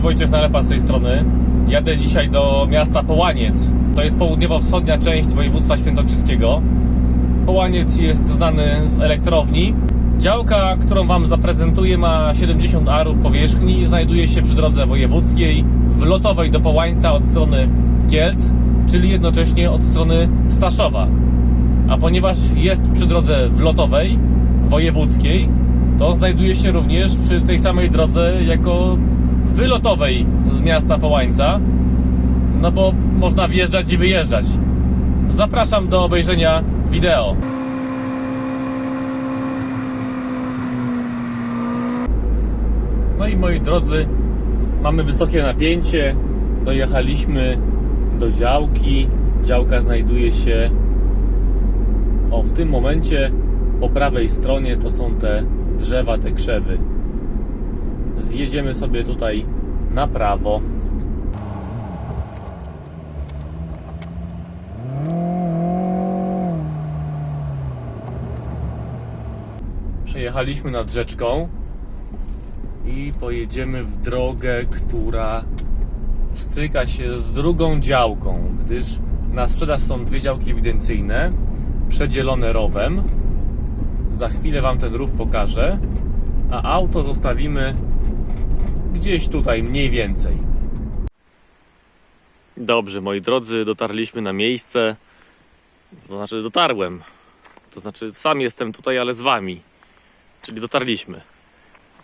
Wojciech Nalepa z tej strony. Jadę dzisiaj do miasta Połaniec. To jest południowo-wschodnia część województwa świętokrzyskiego. Połaniec jest znany z elektrowni. Działka, którą Wam zaprezentuję, ma 70 arów powierzchni. Znajduje się przy drodze wojewódzkiej, wlotowej do Połańca od strony Kielc, czyli jednocześnie od strony Staszowa. A ponieważ jest przy drodze wlotowej, wojewódzkiej, to znajduje się również przy tej samej drodze jako wylotowej z miasta Połańca, no bo można wjeżdżać i wyjeżdżać. Zapraszam do obejrzenia wideo. No i moi drodzy, mamy wysokie napięcie. Dojechaliśmy do działki. Działka znajduje się o w tym momencie po prawej stronie to są te drzewa, te krzewy. Zjedziemy sobie tutaj na prawo. Przejechaliśmy nad rzeczką i pojedziemy w drogę, która styka się z drugą działką, gdyż na sprzedaż są dwie działki ewidencyjne, przedzielone rowem. Za chwilę Wam ten rów pokażę, a auto zostawimy gdzieś tutaj mniej więcej. Dobrze, moi drodzy, dotarliśmy na miejsce. To znaczy, dotarłem. To znaczy, sam jestem tutaj, ale z Wami. Czyli dotarliśmy.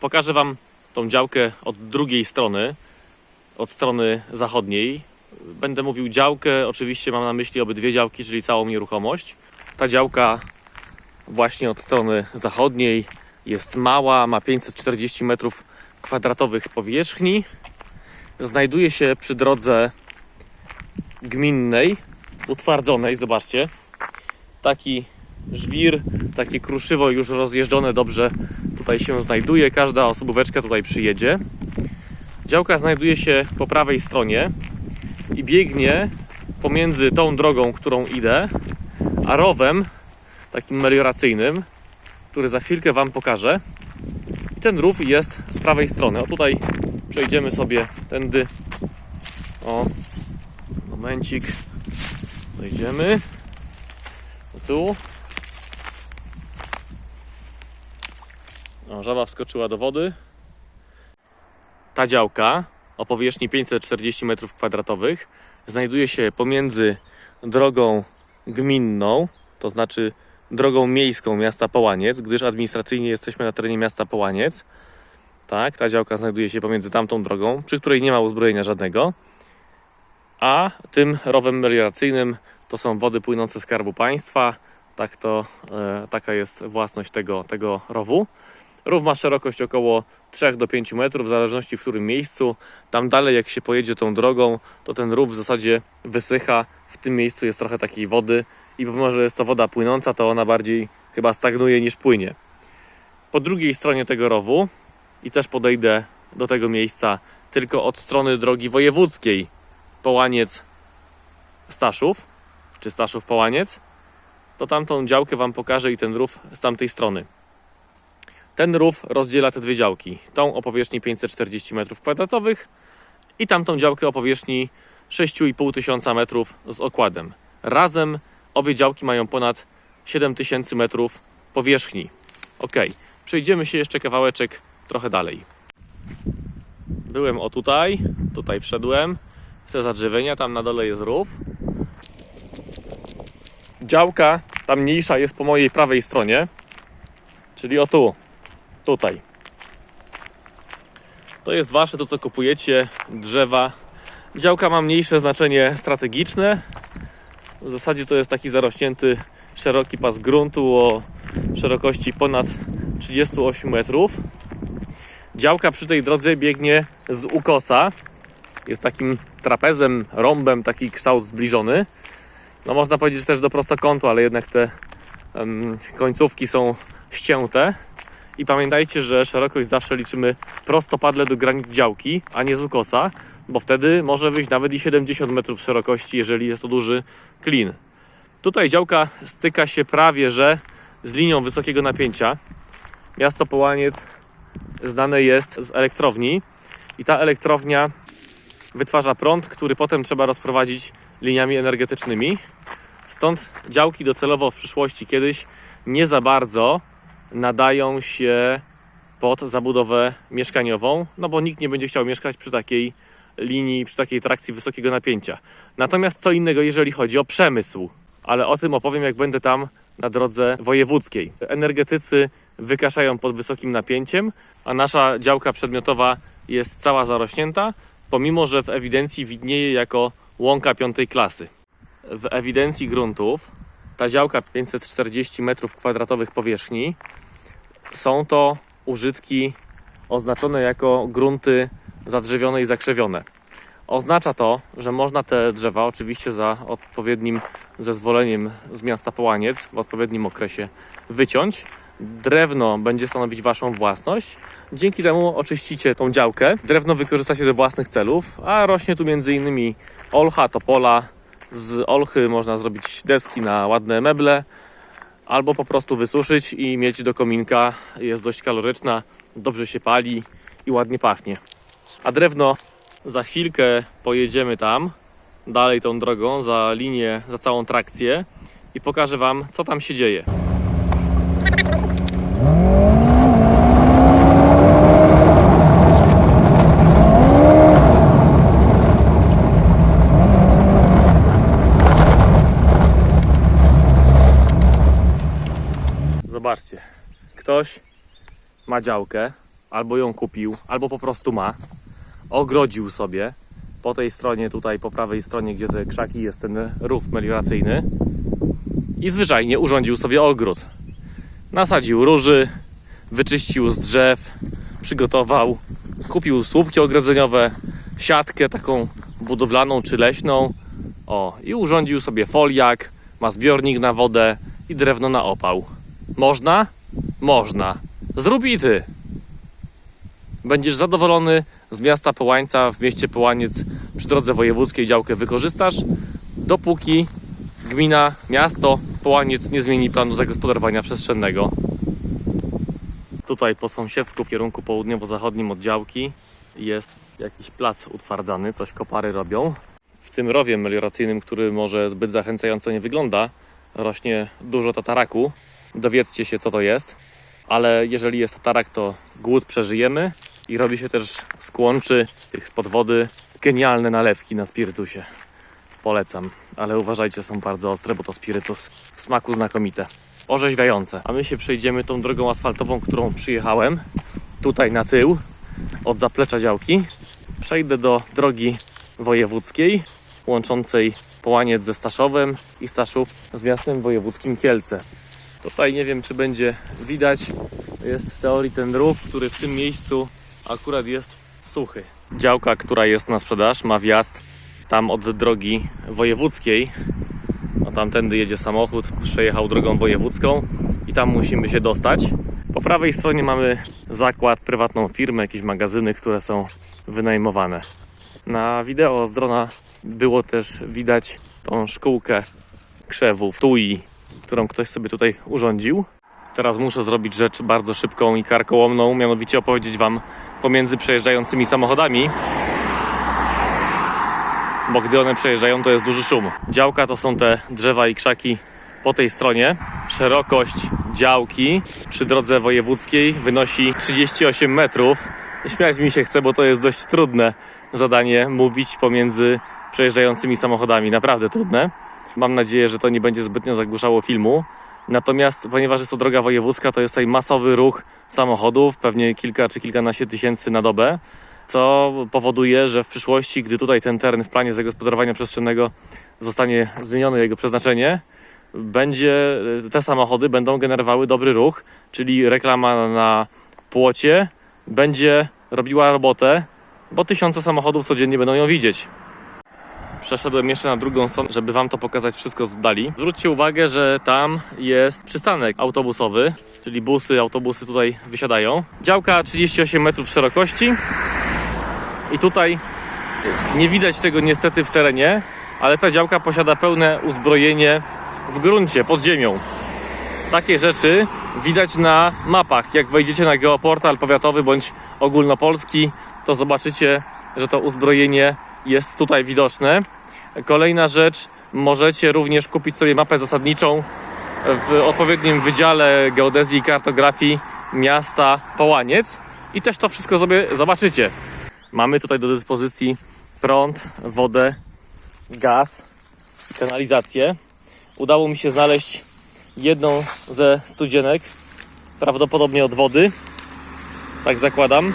Pokażę Wam tą działkę od drugiej strony, od strony zachodniej. Będę mówił działkę, oczywiście mam na myśli obydwie działki, czyli całą nieruchomość. Ta działka właśnie od strony zachodniej jest mała, ma 540 metrów kwadratowych powierzchni. Znajduje się przy drodze gminnej, utwardzonej, zobaczcie. Taki żwir, takie kruszywo już rozjeżdżone dobrze tutaj się znajduje. Każda osobóweczka tutaj przyjedzie. Działka znajduje się po prawej stronie i biegnie pomiędzy tą drogą, którą idę, a rowem takim melioracyjnym, który za chwilkę Wam pokażę. Ten rów jest z prawej strony. O tutaj przejdziemy sobie tędy. O, momencik. Dojdziemy. O tu. O, żaba wskoczyła do wody. Ta działka o powierzchni 540 m2 znajduje się pomiędzy drogą gminną, to znaczy drogą miejską miasta Połaniec, gdyż administracyjnie jesteśmy na terenie miasta Połaniec. Tak, ta działka znajduje się pomiędzy tamtą drogą, przy której nie ma uzbrojenia żadnego. A tym rowem melioracyjnym to są wody płynące z Skarbu Państwa. Tak to, e, taka jest własność tego, tego rowu. Rów ma szerokość około 3 do 5 metrów, w zależności w którym miejscu. Tam dalej, jak się pojedzie tą drogą, to ten rów w zasadzie wysycha. W tym miejscu jest trochę takiej wody i pomimo, że jest to woda płynąca, to ona bardziej chyba stagnuje niż płynie. Po drugiej stronie tego rowu, i też podejdę do tego miejsca tylko od strony drogi wojewódzkiej Połaniec Staszów, czy Staszów Połaniec, to tamtą działkę Wam pokażę i ten rów z tamtej strony. Ten rów rozdziela te dwie działki. Tą o powierzchni 540 m2 i tamtą działkę o powierzchni 6,5 tysiąca metrów z okładem. Razem obie działki mają ponad 7000 metrów powierzchni. Ok, przejdziemy się jeszcze kawałeczek trochę dalej. Byłem o tutaj, tutaj wszedłem w te zadrzewienia, tam na dole jest rów. Działka, ta mniejsza jest po mojej prawej stronie, czyli o tu, tutaj. To jest wasze, to co kupujecie, drzewa. Działka ma mniejsze znaczenie strategiczne. W zasadzie to jest taki zarośnięty, szeroki pas gruntu o szerokości ponad 38 metrów. Działka przy tej drodze biegnie z ukosa. Jest takim trapezem, rąbem, taki kształt zbliżony. No można powiedzieć też do prostokątu, ale jednak te em, końcówki są ścięte. I pamiętajcie, że szerokość zawsze liczymy prostopadle do granic działki, a nie z ukosa, bo wtedy może wyjść nawet i 70 metrów szerokości, jeżeli jest to duży klin. Tutaj działka styka się prawie że z linią wysokiego napięcia. Miasto Połaniec znane jest z elektrowni i ta elektrownia wytwarza prąd, który potem trzeba rozprowadzić liniami energetycznymi. Stąd działki docelowo w przyszłości kiedyś nie za bardzo nadają się pod zabudowę mieszkaniową, no bo nikt nie będzie chciał mieszkać przy takiej linii, przy takiej trakcji wysokiego napięcia. Natomiast co innego, jeżeli chodzi o przemysł, ale o tym opowiem, jak będę tam na drodze wojewódzkiej. Energetycy wykaszają pod wysokim napięciem, a nasza działka przedmiotowa jest cała zarośnięta, pomimo że w ewidencji widnieje jako łąka piątej klasy. W ewidencji gruntów ta działka 540 m2 powierzchni są to użytki oznaczone jako grunty zadrzewione i zakrzewione. Oznacza to, że można te drzewa, oczywiście za odpowiednim zezwoleniem z miasta Połaniec, w odpowiednim okresie wyciąć. Drewno będzie stanowić Waszą własność. Dzięki temu oczyścicie tą działkę. Drewno wykorzystacie do własnych celów, a rośnie tu m.in. olcha, topola. Z olchy można zrobić deski na ładne meble, albo po prostu wysuszyć i mieć do kominka. Jest dość kaloryczna, dobrze się pali i ładnie pachnie. A drewno za chwilkę pojedziemy tam, dalej tą drogą, za linię, za całą trakcję i pokażę Wam, co tam się dzieje. Zobaczcie, ktoś ma działkę, albo ją kupił, albo po prostu ma, ogrodził sobie po tej stronie, tutaj po prawej stronie, gdzie te krzaki, jest ten rów melioracyjny i zwyczajnie urządził sobie ogród. Nasadził róży, wyczyścił z drzew, przygotował, kupił słupki ogrodzeniowe, siatkę taką budowlaną czy leśną, o, i urządził sobie foliak, ma zbiornik na wodę i drewno na opał. Można? Można. Zrób i ty. Będziesz zadowolony z miasta Połańca w mieście Połaniec przy drodze wojewódzkiej działkę wykorzystasz, dopóki gmina, miasto Połaniec nie zmieni planu zagospodarowania przestrzennego. Tutaj po sąsiedzku w kierunku południowo-zachodnim od działki jest jakiś plac utwardzany, coś kopary robią. W tym rowie melioracyjnym, który może zbyt zachęcająco nie wygląda, rośnie dużo tataraku. Dowiedzcie się, co to jest. Ale jeżeli jest tatarak, to głód przeżyjemy i robi się też z kłączy tych spod wody genialne nalewki na spirytusie. Polecam, ale uważajcie, są bardzo ostre, bo to spirytus w smaku znakomite. Orzeźwiające. A my się przejdziemy tą drogą asfaltową, którą przyjechałem. Tutaj na tył, od zaplecza działki. Przejdę do drogi wojewódzkiej, łączącej Połaniec ze Staszowem i Staszów z miastem wojewódzkim Kielce. Tutaj nie wiem, czy będzie widać. Jest w teorii ten rów, który w tym miejscu akurat jest suchy. Działka, która jest na sprzedaż, ma wjazd tam od drogi wojewódzkiej. No tamtędy jedzie samochód, przejechał drogą wojewódzką i tam musimy się dostać. Po prawej stronie mamy zakład, prywatną firmę, jakieś magazyny, które są wynajmowane. Na wideo z drona było też widać tą szkółkę krzewów, tui, którą ktoś sobie tutaj urządził. Teraz muszę zrobić rzecz bardzo szybką i karkołomną, mianowicie opowiedzieć Wam pomiędzy przejeżdżającymi samochodami, bo gdy one przejeżdżają, to jest duży szum. Działka to są te drzewa i krzaki po tej stronie. Szerokość działki przy drodze wojewódzkiej wynosi 38 metrów. Śmiać mi się chce, bo to jest dość trudne zadanie mówić pomiędzy przejeżdżającymi samochodami. Naprawdę trudne. Mam nadzieję, że to nie będzie zbytnio zagłuszało filmu. Natomiast, ponieważ jest to droga wojewódzka, to jest tutaj masowy ruch samochodów, pewnie kilka czy kilkanaście tysięcy na dobę, co powoduje, że w przyszłości, gdy tutaj ten teren w planie zagospodarowania przestrzennego zostanie zmienione jego przeznaczenie, będzie, te samochody będą generowały dobry ruch, czyli reklama na płocie będzie robiła robotę, bo tysiące samochodów codziennie będą ją widzieć. Przeszedłem jeszcze na drugą stronę, żeby Wam to pokazać wszystko z dali. Zwróćcie uwagę, że tam jest przystanek autobusowy, czyli busy, autobusy tutaj wysiadają. Działka 38 metrów szerokości i tutaj nie widać tego niestety w terenie, ale ta działka posiada pełne uzbrojenie w gruncie, pod ziemią. Takie rzeczy widać na mapach. Jak wejdziecie na geoportal powiatowy bądź ogólnopolski, to zobaczycie, że to uzbrojenie jest tutaj widoczne. Kolejna rzecz, możecie również kupić sobie mapę zasadniczą w odpowiednim wydziale geodezji i kartografii miasta Połaniec i też to wszystko sobie zobaczycie. Mamy tutaj do dyspozycji prąd, wodę, gaz, kanalizację. Udało mi się znaleźć jedną ze studzienek, prawdopodobnie od wody, tak zakładam,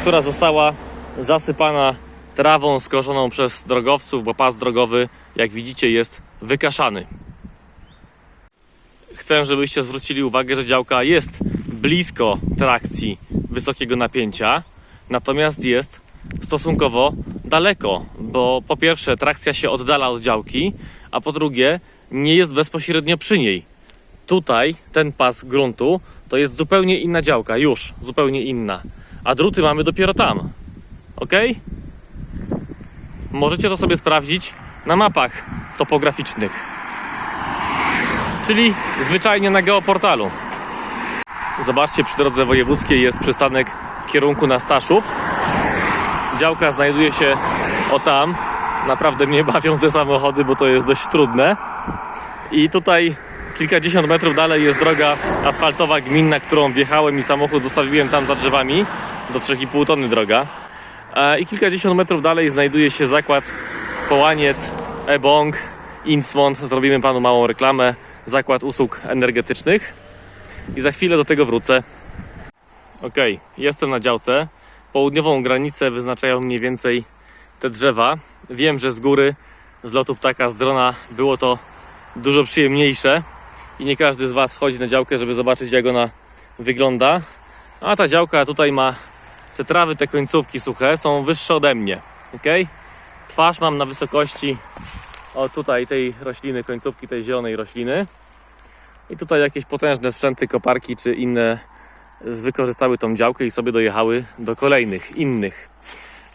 która została zasypana trawą skoszoną przez drogowców, bo pas drogowy, jak widzicie, jest wykaszany. Chcę, żebyście zwrócili uwagę, że działka jest blisko trakcji wysokiego napięcia, natomiast jest stosunkowo daleko, bo po pierwsze trakcja się oddala od działki, a po drugie nie jest bezpośrednio przy niej. Tutaj ten pas gruntu to jest zupełnie inna działka, już zupełnie inna, a druty mamy dopiero tam. Ok? Możecie to sobie sprawdzić na mapach topograficznych, czyli zwyczajnie na geoportalu. Zobaczcie, przy drodze wojewódzkiej jest przystanek w kierunku na Staszów. Działka znajduje się o tam. Naprawdę mnie bawią te samochody, bo to jest dość trudne. I tutaj kilkadziesiąt metrów dalej jest droga asfaltowa gminna, którą wjechałem i samochód zostawiłem tam za drzewami. Do 3,5 tony droga. E, I kilkadziesiąt metrów dalej znajduje się zakład Połaniec, Ebong, Insmont. Zrobimy panu małą reklamę. Zakład usług energetycznych. I za chwilę do tego wrócę. Ok, jestem na działce. Południową granicę wyznaczają mniej więcej te drzewa. Wiem, że z góry, z lotu ptaka, z drona było to dużo przyjemniejsze i nie każdy z Was wchodzi na działkę, żeby zobaczyć jak ona wygląda. A ta działka tutaj ma te trawy, te końcówki suche są wyższe ode mnie. Ok? Twarz mam na wysokości o tutaj tej rośliny, końcówki tej zielonej rośliny. I tutaj jakieś potężne sprzęty, koparki czy inne wykorzystały tą działkę i sobie dojechały do kolejnych, innych.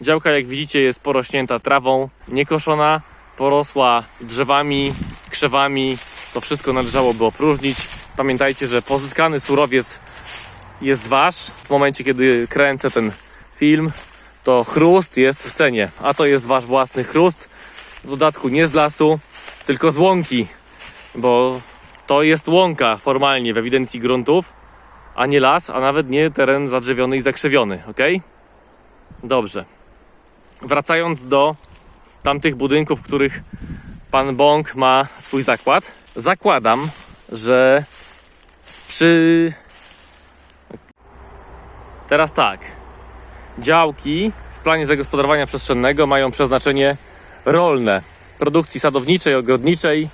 Działka, jak widzicie, jest porośnięta trawą, niekoszona, porosła drzewami, krzewami. To wszystko należałoby opróżnić. Pamiętajcie, że pozyskany surowiec jest wasz. W momencie, kiedy kręcę ten film, to chrust jest w cenie, a to jest wasz własny chrust. W dodatku nie z lasu, tylko z łąki, bo to jest łąka formalnie w ewidencji gruntów, a nie las, a nawet nie teren zadrzewiony i zakrzywiony, ok? Dobrze. Wracając do tamtych budynków, w których pan Bąk ma swój zakład, zakładam, że przy. Teraz tak. Działki w planie zagospodarowania przestrzennego mają przeznaczenie rolne, produkcji sadowniczej, ogrodniczej.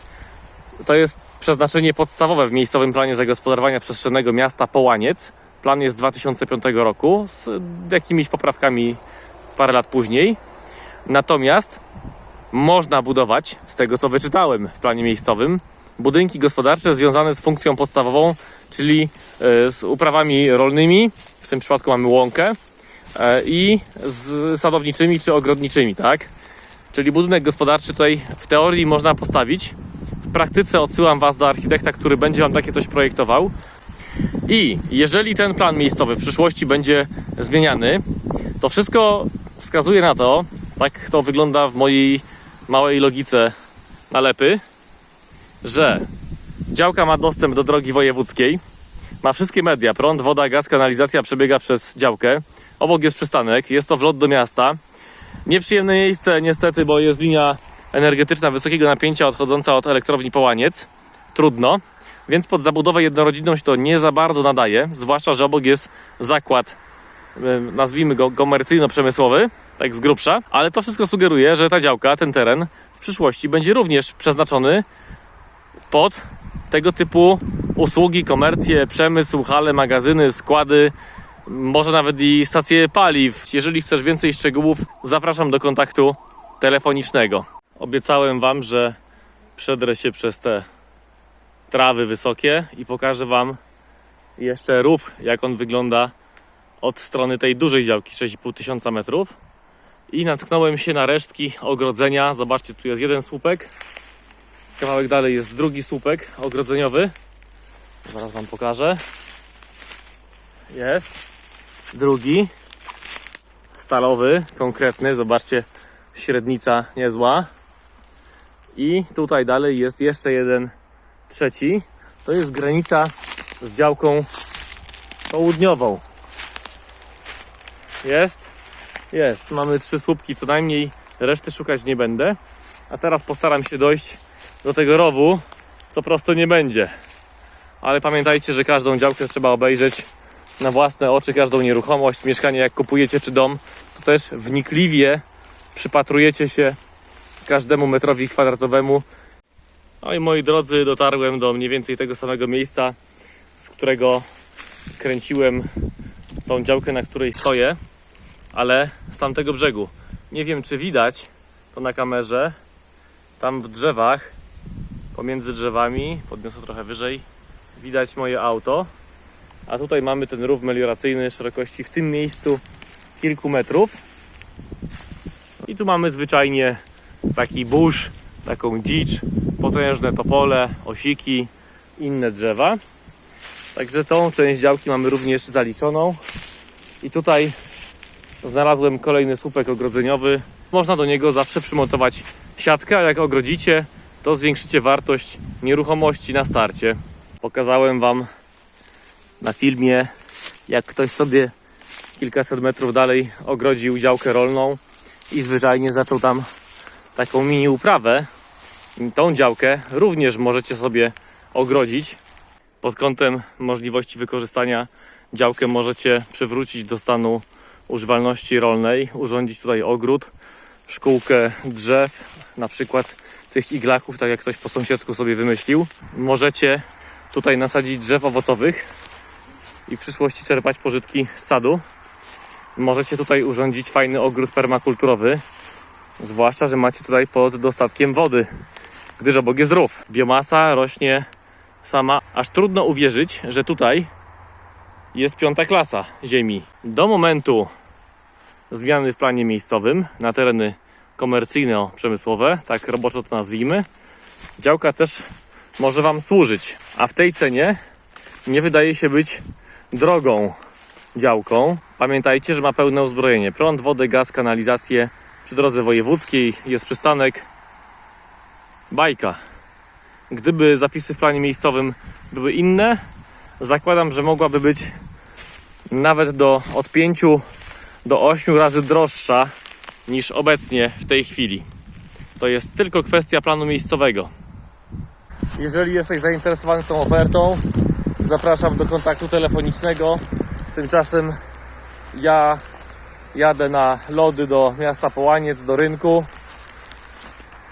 To jest przeznaczenie podstawowe w miejscowym planie zagospodarowania przestrzennego miasta Połaniec. Plan jest z 2005 roku z jakimiś poprawkami parę lat później. Natomiast można budować, z tego co wyczytałem w planie miejscowym, budynki gospodarcze związane z funkcją podstawową, czyli e, z uprawami rolnymi, tym przypadku mamy łąkę, e, i z sadowniczymi czy ogrodniczymi, tak? Czyli budynek gospodarczy tutaj w teorii można postawić. W praktyce odsyłam Was do architekta, który będzie Wam takie coś projektował. I jeżeli ten plan miejscowy w przyszłości będzie zmieniany, to wszystko wskazuje na to, tak to wygląda w mojej małej logice nalepy, że działka ma dostęp do drogi wojewódzkiej, ma wszystkie media, prąd, woda, gaz, kanalizacja przebiega przez działkę. Obok jest przystanek, jest to wlot do miasta. Nieprzyjemne miejsce niestety, bo jest linia energetyczna wysokiego napięcia odchodząca od elektrowni Połaniec. Trudno, więc pod zabudowę jednorodzinną się to nie za bardzo nadaje, zwłaszcza, że obok jest zakład, e, nazwijmy go komercyjno-przemysłowy, tak z grubsza, ale to wszystko sugeruje, że ta działka, ten teren w przyszłości będzie również przeznaczony pod tego typu usługi, komercje, przemysł, hale, magazyny, składy, może nawet i stacje paliw. Jeżeli chcesz więcej szczegółów, zapraszam do kontaktu telefonicznego. Obiecałem Wam, że przedrę się przez te trawy wysokie i pokażę Wam jeszcze rów, jak on wygląda od strony tej dużej działki 6,5 tysiąca metrów. I natknąłem się na resztki ogrodzenia. Zobaczcie, tu jest jeden słupek. Kawałek dalej jest drugi słupek ogrodzeniowy. Zaraz Wam pokażę. Jest. Drugi. stalowy, konkretny. Zobaczcie, średnica niezła. I tutaj dalej jest jeszcze jeden trzeci. To jest granica z działką południową. Jest? Jest. Mamy trzy słupki co najmniej. Reszty szukać nie będę. A teraz postaram się dojść do tego rowu, co prosto nie będzie. Ale pamiętajcie, że każdą działkę trzeba obejrzeć na własne oczy, każdą nieruchomość, mieszkanie jak kupujecie czy dom, to też wnikliwie przypatrujecie się każdemu metrowi kwadratowemu. No i moi drodzy, dotarłem do mniej więcej tego samego miejsca, z którego kręciłem tą działkę, na której stoję, ale z tamtego brzegu. Nie wiem, czy widać to na kamerze. Tam w drzewach, pomiędzy drzewami, podniosę trochę wyżej, widać moje auto. A tutaj mamy ten rów melioracyjny szerokości w tym miejscu kilku metrów. I tu mamy zwyczajnie taki burz, taką dzicz, potężne topole, osiki, inne drzewa. Także tą część działki mamy również zaliczoną. I tutaj znalazłem kolejny słupek ogrodzeniowy. Można do niego zawsze przymontować siatkę, a jak ogrodzicie, to zwiększycie wartość nieruchomości na starcie. Pokazałem Wam na filmie, jak ktoś sobie kilkaset metrów dalej ogrodził działkę rolną i zwyczajnie zaczął tam taką mini uprawę. Tą działkę również możecie sobie ogrodzić. Pod kątem możliwości wykorzystania działkę możecie przywrócić do stanu używalności rolnej, urządzić tutaj ogród, szkółkę drzew, na przykład tych iglaków, tak jak ktoś po sąsiedzku sobie wymyślił. Możecie tutaj nasadzić drzew owocowych i w przyszłości czerpać pożytki z sadu. Możecie tutaj urządzić fajny ogród permakulturowy, zwłaszcza, że macie tutaj pod dostatkiem wody, gdyż obok jest rów. Biomasa rośnie sama, aż trudno uwierzyć, że tutaj jest piąta klasa ziemi. Do momentu zmiany w planie miejscowym na tereny komercyjno-przemysłowe, tak roboczo to nazwijmy, działka też może Wam służyć, a w tej cenie nie wydaje się być drogą działką. Pamiętajcie, że ma pełne uzbrojenie. Prąd, wodę, gaz, kanalizację. Przy drodze wojewódzkiej jest przystanek. Bajka. Gdyby zapisy w planie miejscowym były inne, zakładam, że mogłaby być nawet do od 5 do 8 razy droższa niż obecnie w tej chwili. To jest tylko kwestia planu miejscowego. Jeżeli jesteś zainteresowany tą ofertą, zapraszam do kontaktu telefonicznego. Tymczasem ja jadę na lody do miasta Połaniec, do rynku,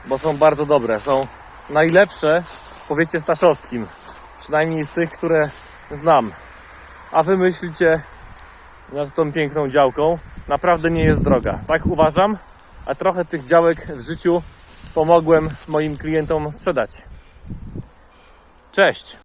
bo są bardzo dobre. Są najlepsze w powiecie staszowskim, przynajmniej z tych, które znam. A wy myślicie nad tą piękną działką. Naprawdę nie jest droga. Tak uważam, a trochę tych działek w życiu pomogłem moim klientom sprzedać. Cześć!